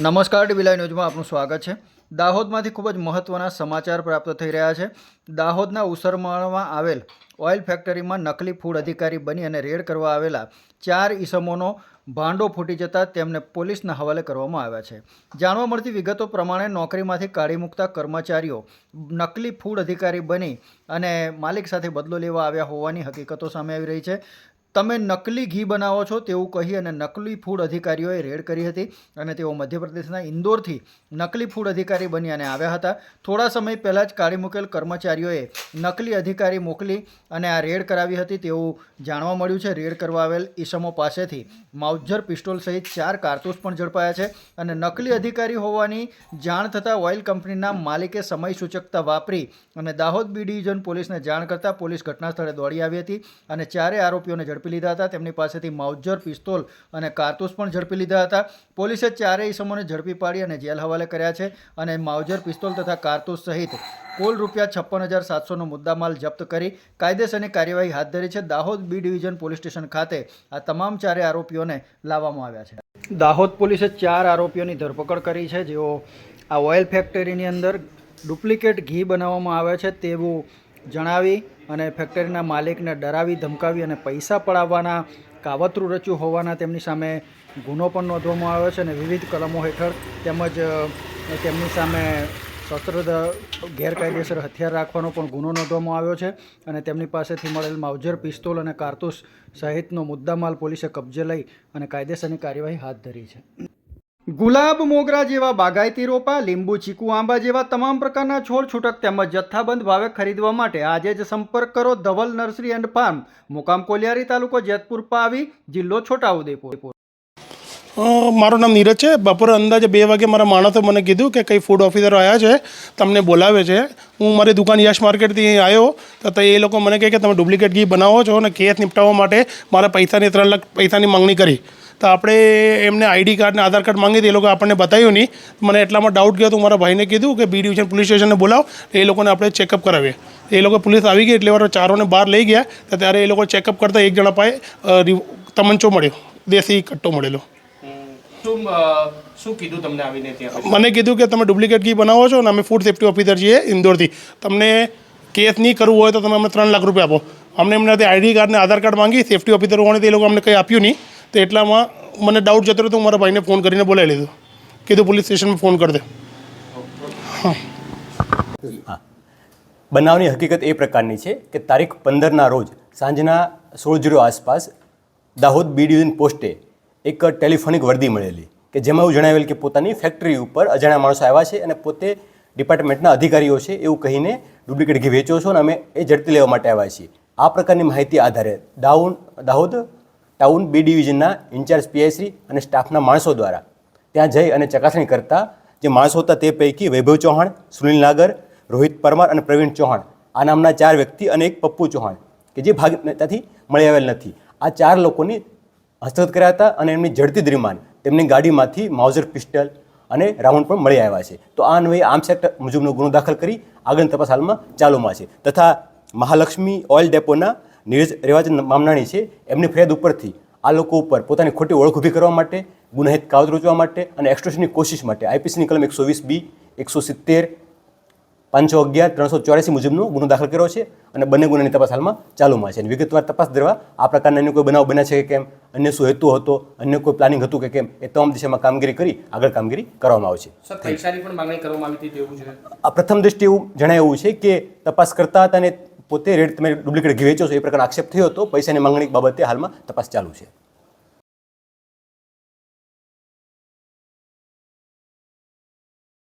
નમસ્કાર ટીવી ન્યૂઝમાં આપનું સ્વાગત છે. દાહોદમાંથી ખૂબ જ મહત્ત્વના સમાચાર પ્રાપ્ત થઈ રહ્યા છે. દાહોદના ઉસરમાળમાં આવેલ ઓઇલ ફેક્ટરીમાં નકલી ફૂડ અધિકારી બની અને રેડ કરવા આવેલા ચાર ઈસમોનો ભાંડો ફૂટી જતાં તેમને પોલીસના હવાલે કરવામાં આવ્યા છે. જાણવા મળતી વિગતો પ્રમાણે નોકરીમાંથી કાઢી મૂકતા કર્મચારીઓ નકલી ફૂડ અધિકારી બની અને માલિક સાથે બદલો લેવા આવ્યા હોવાની હકીકતો સામે આવી રહી છે. તમે નકલી ઘી બનાવો છો તેવું કહી અને નકલી ફૂડ અધિકારીઓએ રેડ કરી હતી અને તેઓ મધ્યપ્રદેશના ઇન્દોરથી નકલી ફૂડ અધિકારી બની અને આવ્યા હતા. થોડા સમય પહેલાં જ કાઢી મૂકેલ કર્મચારીઓએ નકલી અધિકારી મોકલી અને આ રેડ કરાવી હતી તેવું જાણવા મળ્યું છે. રેડ કરવા આવેલ ઈસમો પાસેથી માઉઝર પિસ્ટોલ સહિત ચાર કારતૂસ પણ ઝડપાયા છે અને નકલી અધિકારી હોવાની જાણ થતાં ઓઇલ કંપનીના માલિકે સમય સૂચકતા વાપરી અને દાહોદ બી ડિવિઝન પોલીસને જાણ કરતાં પોલીસ ઘટના સ્થળે દોડી આવી હતી અને ચારે આરોપીઓને ઝડપી લીધા હતા. તેમની પાસેથી માઉજર, પિસ્તોલ અને કારતૂસ પણ ઝડપી લીધા હતા. પોલીસે ચારેય ઇસમોને ઝડપી પાડી અને જેલ હવાલે કર્યા છે અને માઉજર, પિસ્તોલ તથા કારતૂસ સહિત કુલ રૂપિયા છપ્પન હજાર સાતસોનો મુદ્દામાલ જપ્ત કરી કાયદેસરની કાર્યવાહી હાથ ધરી છે. Dahod B division police station ખાતે આ તમામ ચારે આરોપીઓને લાવવામાં આવ્યા છે. દાહોદ પોલીસે ચાર આરોપીઓની ધરપકડ કરી છે. જેઓ આ ઓઇલ ફેક્ટરીની અંદર ડુપ્લિકેટ ઘી બનાવવામાં આવે છે. તેવું જણાવી અને ફેક્ટરીના માલિકને ડરાવી, ધમકાવી અને પૈસા પડાવવાના કાવતરું રચ્યું હોવાના તેમની સામે ગુનો પણ નોંધવામાં આવ્યો છે અને વિવિધ કલમો હેઠળ તેમજ તેમની સામે શસ્ત્ર ગેરકાયદેસર હથિયાર રાખવાનો પણ ગુનો નોંધવામાં આવ્યો છે અને તેમની પાસેથી મળેલ માવજર પિસ્તોલ અને કારતૂસ સહિતનો મુદ્દામાલ પોલીસે કબજે લઈ અને કાયદેસરની કાર્યવાહી હાથ ધરી છે. ગુલાબ, મોગરા જેવા બાગાયતી રોપા, લીંબુ, ચીકુ, આંબા જેવા તમામ પ્રકારના છોડ છૂટક તેમજ જથ્થાબંધ ભાવે ખરીદવા માટે આજે જ સંપર્ક કરો ધવલ નર્સરી એન્ડ ફાર્મ, મુકામ કોલિયારી તાલુકો જેતપુર પાવી, જિલ્લો છોટાઉદેપુર. મારું નામ નીરજ છે. બપોરે અંદાજે બે વાગે મારા માણસે મને કીધું કે કંઈ ફૂડ ઓફિસર આવ્યા છે, તમને બોલાવે છે. હું મારી દુકાન યશ માર્કેટથી અહીં આવ્યો, તે એ લોકો મને કહે કે તમે ડુપ્લિકેટ ઘી બનાવો છો અને કેસ નિપટાવવા માટે મારા પૈસાની ત્રણ લાખ, પૈસાની માંગણી કરી. તો આપણે એમને આઈડી કાર્ડ ને આધાર કાર્ડ માંગી એ લોકો આપણને બતાવ્યું નહીં. મને એટલામાં ડાઉટ ગયો તો મારા ભાઈને કીધું કે બી ડિવિઝન પોલીસ સ્ટેશનને બોલાવો. એ લોકોને આપણે ચેકઅપ કરાવીએ. એ લોકો પોલીસ આવી ગઈ એટલે વાર ચારોને બહાર લઈ ગયા. તો ત્યારે એ લોકો ચેકઅપ કરતાં એક જણા પાસે તમંચો મળ્યો. દેશી કટ્ટો મળેલો. શું કીધું તમને આવીને ત્યાં મને કીધું કે તમે ડુપ્લિકેટ કી બનાવો છો અને અમે ફૂડ સેફ્ટી ઓફિસર છીએ ઇન્દોરથી. તમને કેસ નહીં કરવું હોય તો તમે અમને ત્રણ લાખ રૂપિયા આપો. અમને એમનાથી આઈડી કાર્ડ ને આધાર કાર્ડ માંગી સેફટી ઓફિસર હોવાને તે લોકો અમને કંઈ આપ્યું નહીં. તો એટલામાં મને ડાઉટ જતો રહ્યો તો મારા ભાઈને ફોન કરીને બોલાવી લીધો. કીધું પોલીસ સ્ટેશનમાં ફોન કરી દે. બનાવની હકીકત એ પ્રકારની છે કે તારીખ પંદરના રોજ સાંજના સોળ જીરો આસપાસ દાહોદ બી ડિવિઝન પોસ્ટે એક ટેલિફોનિક વર્દી મળેલી કે જેમાં એવું જણાવેલ કે પોતાની ફેક્ટરી ઉપર અજાણ્યા માણસો આવ્યા છે અને પોતે ડિપાર્ટમેન્ટના અધિકારીઓ છે એવું કહીને ડુપ્લિકેટ ઘી વેચો છો અને અમે એ ઝડપી લેવા માટે આવ્યા છીએ. આ પ્રકારની માહિતી આધારે દાઉન દાહોદ ટાઉન બી ડિવિઝનના ઇન્ચાર્જ પીઆઈસી અને સ્ટાફના માણસો દ્વારા ત્યાં જઈ અને ચકાસણી કરતા જે માણસો હતા તે પૈકી વૈભવ ચૌહાણ, સુનિલ નાગર, રોહિત પરમાર અને પ્રવીણ ચૌહાણ. આ નામના ચાર વ્યક્તિ અને એક પપ્પુ ચૌહાણ, કે જે ભાગ ત્યાંથી મળી આવેલ નથી. આ ચાર લોકોની હસ્તગત કર્યા હતા અને એમની ઝડપી દરમિયાન તેમની ગાડીમાંથી માઉઝર પિસ્ટલ અને રાઉન્ડ પણ મળી આવ્યા છે. તો આ અન્વયે આર્મ્સ એક્ટ મુજબનો ગુનો દાખલ કરી આગળની તપાસ હાલમાં ચાલુમાં છે. તથા મહાલક્ષ્મી ઓઇલ ડેપોના નીરજ રેવાજ મામનાણી છે. એમની ફરિયાદ ઉપરથી આ લોકો ઉપર પોતાની ખોટી ઓળખ ઊભી કરવા માટે ગુનાહિત કાવત રચવા માટે અને એક્સ્ટ્રોશનની કોશિશ માટે આઈપીસીની કલમ એકસો વીસ બી એકસો સિત્તેર પાંચસો અગિયાર ત્રણસો ચોર્યાસી મુજબનો ગુનો દાખલ કર્યો છે અને બંને ગુનાની તપાસ હાલમાં ચાલુમાં છે. અને વિગતવાર તપાસ દરવા આ પ્રકારના અન્ય કોઈ બનાવ બન્યા છે કે કેમ અન્ય શું હેતુ હતો અન્ય કોઈ પ્લાનિંગ હતું કે કેમ એ તમામ દિશામાં કામગીરી કરી આગળ કામગીરી કરવામાં આવશે. સર પૈસાની પણ માંગણી કરવામાં આવી હતી તેવું છે. આ પ્રથમ દ્રષ્ટિએ એવું જણાવ્યું છે કે તપાસ કરતા હતા અને પોતે રેડ તમે ડુપ્લિકેટ વેચો છો એ પ્રકારનો આક્ષેપ થયો હતો પૈસાની માંગણી બાબતે હાલમાં તપાસ ચાલુ છે.